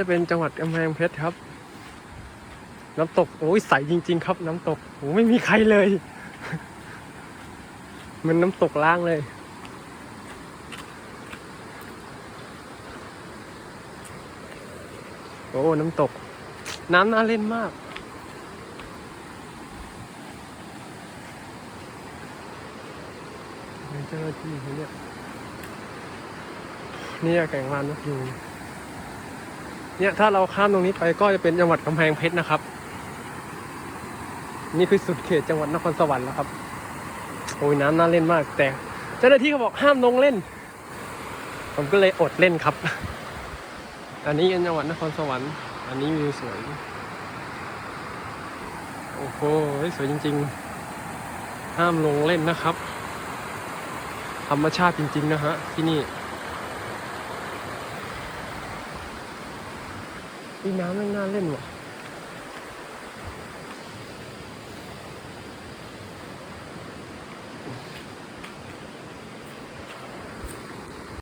จะเป็นจังหวัดกำแพงเพชรครับ น้ำตกโอ้ยใสจริง ๆ ครับ น้ำตกโอ้ไม่มีใครเลย มันน้ำตกล่างเลย โอ้น้ำตก น้ำน่าเล่นมากเป็นเจ้าหน้าที่เนี่ยนี่แก่งวานนกยูง เนี่ยถ้าเราข้ามตรงนี้ไปก็จะเป็นจังหวัดกำแพงเพชรนะครับ นี่คือสุดเขตจังหวัดนครสวรรค์แล้วครับโอ้ยน้ำน่าเล่นมาก แต่เจ้าหน้าที่เขาบอกห้ามลงเล่น ผมก็เลยอดเล่นครับ อันนี้เป็นจังหวัดนครสวรรค์ อันนี้วิวสวย โอ้โหสวยจริง ๆ ห้ามลงเล่นนะครับ ธรรมชาติจริง ๆ นะฮะที่นี่ ดีน้ำไม่งน่าเล่นว่ะ